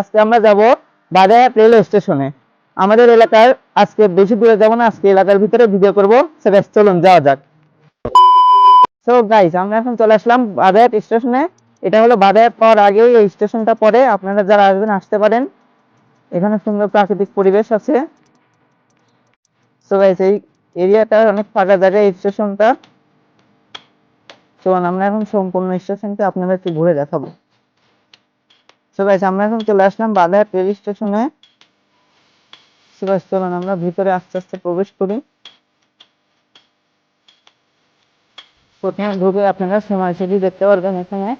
আজকে আমরা স্টেশনে আমাদের এলাকার আজকে বেশি দূরে না, আজকে এলাকার ভিতরে ভিডিও চলুন, যাওয়া যাক। আমরা এখন চলে আসলাম স্টেশনে এটা হলো পাওয়ার আগেই পড়ে আপনারা যারা আসবেন, আসতে পারেন। এখানে সুন্দর প্রাকৃতিক পরিবেশ আছে। এরিয়াটা অনেক ফাঁকা জায়গা এই স্টেশনটা আমরা এখন সম্পূর্ণ স্টেশনটা আপনাদেরকে ঘুরে দেখাবো। সো গাইস আমরা এখন চলে আসলাম বাদায়াত রেল স্টেশনে সো গাইস চলুন আমরা ভিতরে আস্তে আস্তে প্রবেশ করি। প্রথমে ঢুকে আপনারা সময় সেটি দেখতে পারবেন এখানে।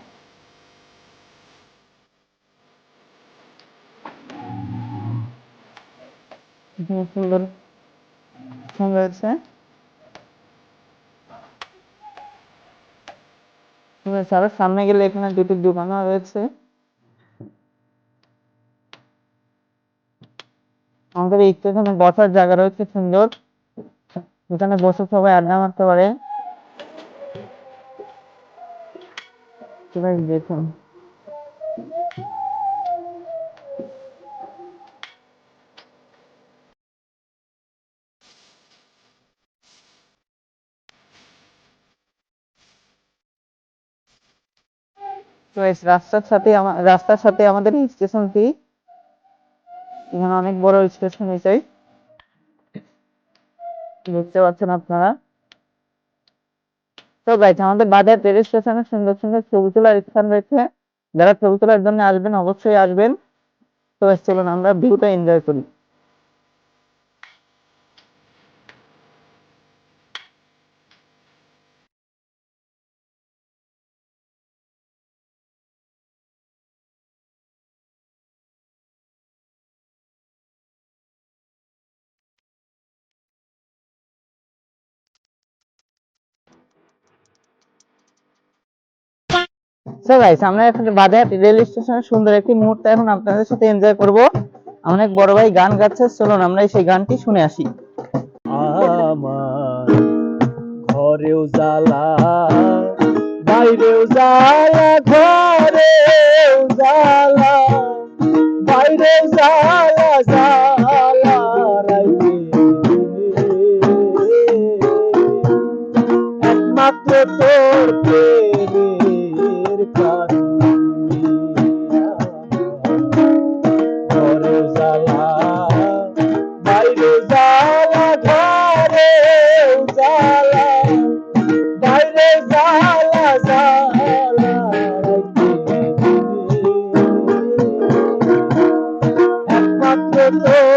সুন্দর সুন্দর আছে সামনে গেলে এখানে দুটি দোকানও রয়েছে। আমাদের স্টেশনে বসার জায়গা রয়েছে সুন্দর। এখানে বসে সবাই আড্ডা মারতে পারে। দেখুন। তো রাস্তার সাথে রাস্তার সাথে আমাদের স্টেশনটি এখানে অনেক বড় স্টেশন এটাই। দেখতে পাচ্ছেন আপনারা। তো গাইজ আমাদের বাজার রেল স্টেশনে সুন্দর সুন্দর ছবি তোলার স্থান রয়েছে। যারা ছবি তোলার জন্য আসবেন, অবশ্যই আসবেন। তো চলুন আমরা ভিউটা এনজয় করি। সো গাইস আমরা এখন বাজার রেল স্টেশনের সুন্দর একটি মুহূর্ত এখন আপনাদের সাথে এনজয় করব। অনেক বড় ভাই গান গাচ্ছে, চলুন আমরা সেই গানটি শুনে আসি। আমার ঘরেও জ্বালা, বাইরেও জ্বালা, ঘরেও জ্বালা, বাইরেও জ্বালা জ্বালা বাইরে জ্বালা ঘরে জ্বালা বাইরে জ্বালা জ্বালা একমাত্র তোর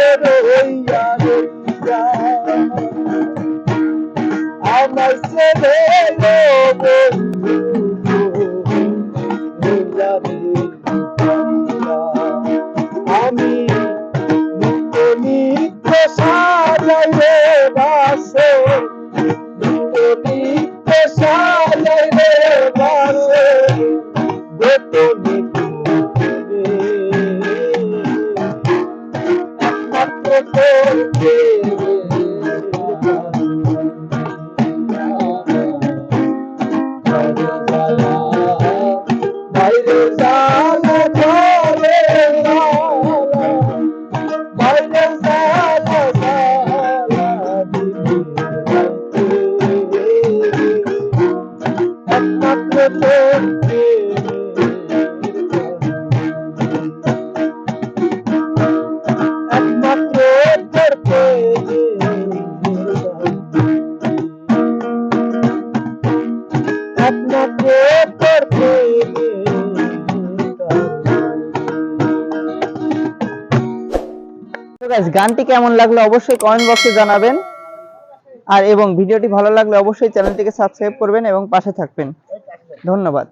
জলে রইয়া রইয়া আমার ছেলে গো Yeah. গানটি কেমন লাগল অবশ্যই কমেন্ট বক্সে জানাবেন। আর এবং ভিডিওটি ভালো লাগলে অবশ্যই চ্যানেলটিকে সাবস্ক্রাইব করবেন এবং পাশে থাকবেন। ধন্যবাদ।